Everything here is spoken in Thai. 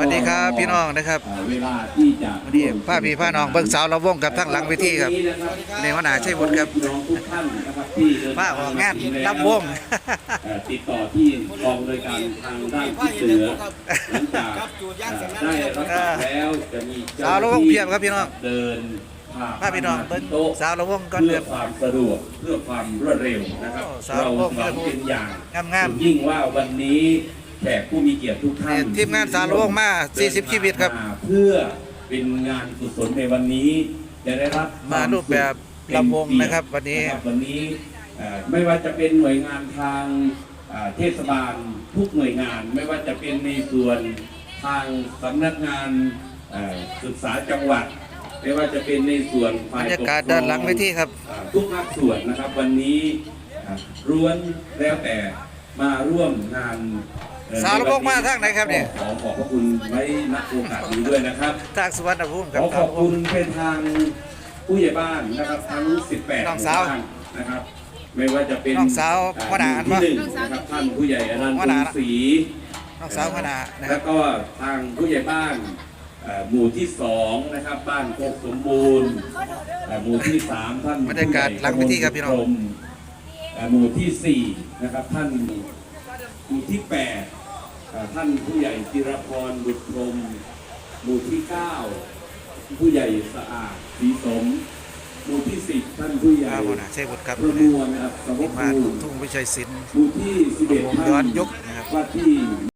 วัสดีครับพี่น้องนะครับเอ่อเวลาที่จะวันนี้พาพี่พาน้องเบิ่งสาวเราวงกับทั้งหลังเวทีครับในหัวหน้าชัยวุฒิครับพี่น้องทุกท่านนะครับที่เดินมาออกงานรับวง เอ่อติดต่อที่กองโดยการทางด้านที่เสือหลังจากเอ่อได้รับปากแล้วจะมีเจ้สาวเราวงเพียบครับพี่น้อง เดินพาพาพี่น้องเบิ่งโต๊ะ สาวเราวงก่อนเพื่เดืออนความสะดวกเพื่อความรวดเร็วนะครับ โอ้สาวเราโลกหวังเป็นอย่างงามๆ ยิ่งว่าวันนี้ แขกผู้มีเกียรติทุกท่านนี่ทีมงานสาวโลกมา40ชีวิตครับมาเพื่อเป็นงานกุศลในวันนี้จะได้รับมารูปแบบลำวงนะครับ วันนี้ะครับวันนี้เอ่อไม่ว่าจะเป็นหน่วยงานทางเอ่อเทศบาลทุกหน่วยงาน ไม่ว่าจะเป็นในส่วนทางสำนักงานเอ่อศึกษาจังหวัด ไม่ว่าจะเป็นในส่วนฝ่ายบรรยากาศปกครองด้านหลังเวทีครับอ่าทุกภาคส่วนนะครับวันนี้อ่าร้วนแล้วแต่มาร่วมงานเอ่อ สาวระวงมาทางไหนครับเนี่ยขอขอบพระคุณไว้ณโอกาสนี้ด้วยนะครับทางสุวรรณภูมิคขรับอขอบคุณเป็นทางผู้ใหญ่บ้านนะครับทั้ง 18น้องสาวหมู่บ้นนะครับไม่ว่าจะเป็นน้องสาวอ่หัวหน้ามู่ที่หนึ่งนะครับท่านผู้ใหญ่อนันต์หัวหน้าบุญศรีน้องสาวคณะนะคแล้รับวก็ทางผู้ใหญ่บ้านเอ่อหมู่ที่สองนะครับบ้านโคกสมบูรณ์เอ่อหมู่ที่สามท่านบรรยากาศหลังเวทีครับพี่น้องผู้ใหญ่กมลเอ่อหมู่ที่สี่นะครับท่านหมู่ที่แปดเอ่อ ท่านผู้ใหญ่จิรพรบุตรพรหมหมู่ที่เก้าผู้ใหญ่สะอาดศรีสมหมู่ที่สิบท่านผู้ใหญ่ครับหัวหน้าชัยวุฒิครับประมวลนะครับสมมาบูลูรกณ์ทุ่งวิชัยศิลป์หมู่ที่สิบเอ็ดวงท่านย้อนยุคนะครับว่าที่